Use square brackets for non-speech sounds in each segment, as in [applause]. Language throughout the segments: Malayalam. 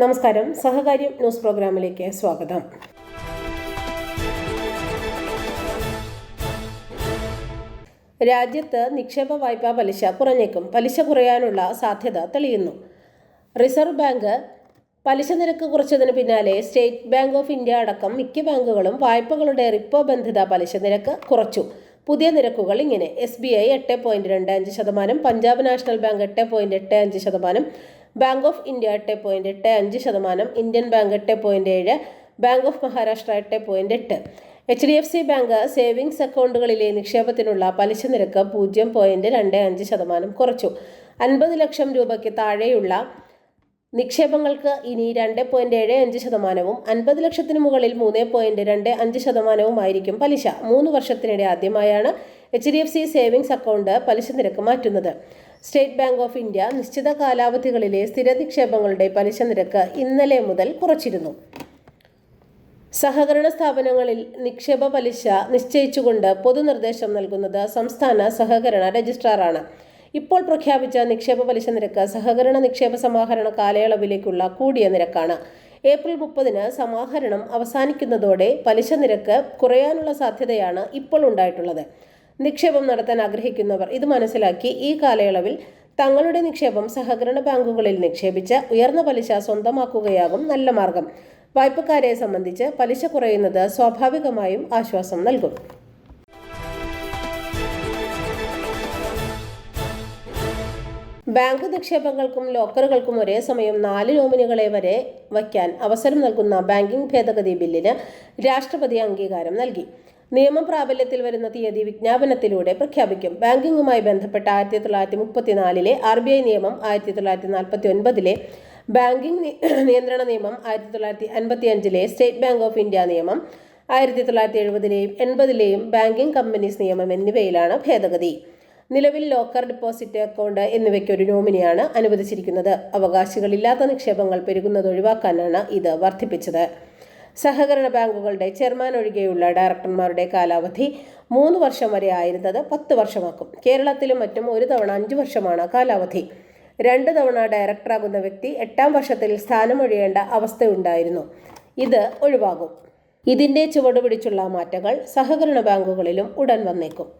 നമസ്കാരം. സഹകാര്യം ന്യൂസ് പ്രോഗ്രാമിലേക്ക് സ്വാഗതം. രാജ്യത്ത് നിക്ഷേപ വായ്പാ പലിശ കുറഞ്ഞേക്കും. പലിശ കുറയാനുള്ള സാധ്യത തെളിയുന്നു. റിസർവ് ബാങ്ക് പലിശ നിരക്ക് കുറച്ചതിന് പിന്നാലെ സ്റ്റേറ്റ് ബാങ്ക് ഓഫ് ഇന്ത്യ അടക്കം മിക്ക ബാങ്കുകളും വായ്പകളുടെ റിപ്പോ ബന്ധിത പലിശ നിരക്ക് കുറച്ചു. പുതിയ നിരക്കുകൾ ഇങ്ങനെ. എസ് ബി ഐ എട്ട് പോയിന്റ് രണ്ട് അഞ്ച് ശതമാനം പഞ്ചാബ് നാഷണൽ ബാങ്ക് എട്ട് പോയിന്റ് എട്ട് അഞ്ച് ശതമാനം ബാങ്ക് ഓഫ് ഇന്ത്യ എട്ട് പോയിന്റ് എട്ട് അഞ്ച് ശതമാനം ഇന്ത്യൻ ബാങ്ക് എട്ട് പോയിന്റ് ഏഴ് ബാങ്ക് ഓഫ് മഹാരാഷ്ട്ര എട്ട് പോയിന്റ് എട്ട്. H D F C bank savings അക്കൗണ്ടുകളിലെ നിക്ഷേപത്തിനുള്ള പലിശ നിരക്ക് പൂജ്യം പോയിന്റ് രണ്ട് അഞ്ച് ശതമാനം കുറച്ചു. അൻപത് ലക്ഷം രൂപയ്ക്ക് താഴെയുള്ള നിക്ഷേപങ്ങൾക്ക് ഇനി രണ്ട് പോയിന്റ് ഏഴ് അഞ്ച് ശതമാനവും അൻപത് ലക്ഷത്തിന് മുകളിൽ മൂന്ന് പോയിന്റ് രണ്ട് അഞ്ച് ശതമാനവുമായിരിക്കും പലിശ. മൂന്ന് വർഷത്തിനിടെ ആദ്യമായാണ് H D F C savings account പലിശ നിരക്ക് മാറ്റുന്നത്. സ്റ്റേറ്റ് ബാങ്ക് ഓഫ് ഇന്ത്യ നിശ്ചിത കാലാവധികളിലെ സ്ഥിര നിക്ഷേപങ്ങളുടെ പലിശ നിരക്ക് ഇന്നലെ മുതൽ കുറച്ചിരുന്നു. സഹകരണ സ്ഥാപനങ്ങളിൽ നിക്ഷേപ പലിശ നിശ്ചയിച്ചുകൊണ്ട് പൊതുനിർദ്ദേശം നൽകുന്നത് സംസ്ഥാന സഹകരണ രജിസ്ട്രാറാണ്. ഇപ്പോൾ പ്രഖ്യാപിച്ച നിക്ഷേപ പലിശ നിരക്ക് സഹകരണ നിക്ഷേപ സമാഹരണ കാലയളവിലേക്കുള്ള കൂടിയ നിരക്കാണ്. ഏപ്രിൽ മുപ്പതിന് സമാഹരണം അവസാനിക്കുന്നതോടെ പലിശ നിരക്ക് കുറയാനുള്ള സാധ്യതയാണ് ഇപ്പോൾ ഉണ്ടായിട്ടുള്ളത്. നിക്ഷേപം നടത്താൻ ആഗ്രഹിക്കുന്നവർ ഇത് മനസ്സിലാക്കി ഈ കാലയളവിൽ തങ്ങളുടെ നിക്ഷേപം സഹകരണ ബാങ്കുകളിൽ നിക്ഷേപിച്ച് ഉയർന്ന പലിശ സ്വന്തമാക്കുകയാകും നല്ല മാർഗം. വായ്പക്കാരെ സംബന്ധിച്ച് പലിശ കുറയുന്നത് സ്വാഭാവികമായും ആശ്വാസം നൽകും. ബാങ്ക് നിക്ഷേപങ്ങൾക്കും ലോക്കറുകൾക്കും ഒരേ സമയം നാല് നോമിനികളെ വരെ വയ്ക്കാൻ അവസരം നൽകുന്ന ബാങ്കിംഗ് ഭേദഗതി ബില്ലിന് രാഷ്ട്രപതി അംഗീകാരം നൽകി. നിയമം പ്രാബല്യത്തിൽ വരുന്ന തീയതി വിജ്ഞാപനത്തിലൂടെ പ്രഖ്യാപിക്കും. ബാങ്കിങ്ങുമായി ബന്ധപ്പെട്ട ആയിരത്തി തൊള്ളായിരത്തി മുപ്പത്തിനാലിലെ ആർ ബി ഐ നിയമം ആയിരത്തി തൊള്ളായിരത്തി നാൽപ്പത്തി ഒൻപതിലെ ബാങ്കിംഗ് [clears throat] നിയന്ത്രണ നിയമം ആയിരത്തി തൊള്ളായിരത്തി അൻപത്തി അഞ്ചിലെ സ്റ്റേറ്റ് ബാങ്ക് ഓഫ് ഇന്ത്യ നിയമം ആയിരത്തി തൊള്ളായിരത്തി എഴുപതിലെയും എൺപതിലെയും ബാങ്കിംഗ് കമ്പനീസ് നിയമം എന്നിവയിലാണ് ഭേദഗതി. നിലവിൽ ലോക്കർ ഡിപ്പോസിറ്റ് അക്കൗണ്ട് എന്നിവയ്ക്ക് ഒരു നോമിനിയാണ് അനുവദിച്ചിരിക്കുന്നത്. അവകാശികളില്ലാത്ത നിക്ഷേപങ്ങൾ പെരുകുന്നത് ഒഴിവാക്കാനാണ് ഇത് വർദ്ധിപ്പിച്ചത്. സഹകരണ ബാങ്കുകളുടെ ചെയർമാൻ ഒഴികെയുള്ള ഡയറക്ടർമാരുടെ കാലാവധി മൂന്ന് വർഷം വരെ ആയിരുന്നത് പത്ത് വർഷമാക്കും. കേരളത്തിലും മറ്റും ഒരു തവണ അഞ്ച് വർഷമാണ് കാലാവധി. രണ്ട് തവണ ഡയറക്ടറാകുന്ന വ്യക്തി എട്ടാം വർഷത്തിൽ സ്ഥാനമൊഴിയേണ്ട അവസ്ഥയുണ്ടായിരുന്നു. ഇത് ഒഴിവാകും. ഇതിന്റെ ചുവടുപിടിച്ചുള്ള മാറ്റങ്ങൾ സഹകരണ ബാങ്കുകളിലും ഉടൻ വന്നേക്കും.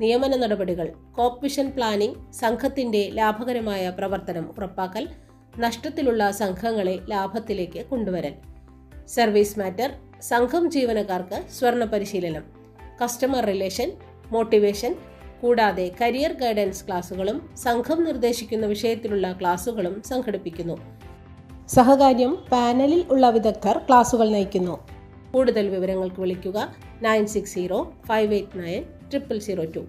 നിയമന നടപടികൾ കോപ്പിഷൻ പ്ലാനിംഗ് സംഘത്തിന്റെ ലാഭകരമായ പ്രവർത്തനം ഉറപ്പാക്കൽ നഷ്ടത്തിലുള്ള സംഘങ്ങളെ ലാഭത്തിലേക്ക് കൊണ്ടുവരൽ. സർവീസ് മാറ്റർ സംഘം ജീവനക്കാർക്ക് സ്വർണ പരിശീലനം. കസ്റ്റമർ റിലേഷൻ മോട്ടിവേഷൻ കൂടാതെ കരിയർ ഗൈഡൻസ് ക്ലാസുകളും സംഘം നിർദ്ദേശിക്കുന്ന വിഷയത്തിലുള്ള ക്ലാസുകളും സംഘടിപ്പിക്കുന്നു. സഹകാര്യം പാനലിൽ ഉള്ള വിദഗ്ധർ ക്ലാസുകൾ നയിക്കുന്നു. കൂടുതൽ വിവരങ്ങൾക്ക് വിളിക്കുക nine six zero five eight nine triple zero two.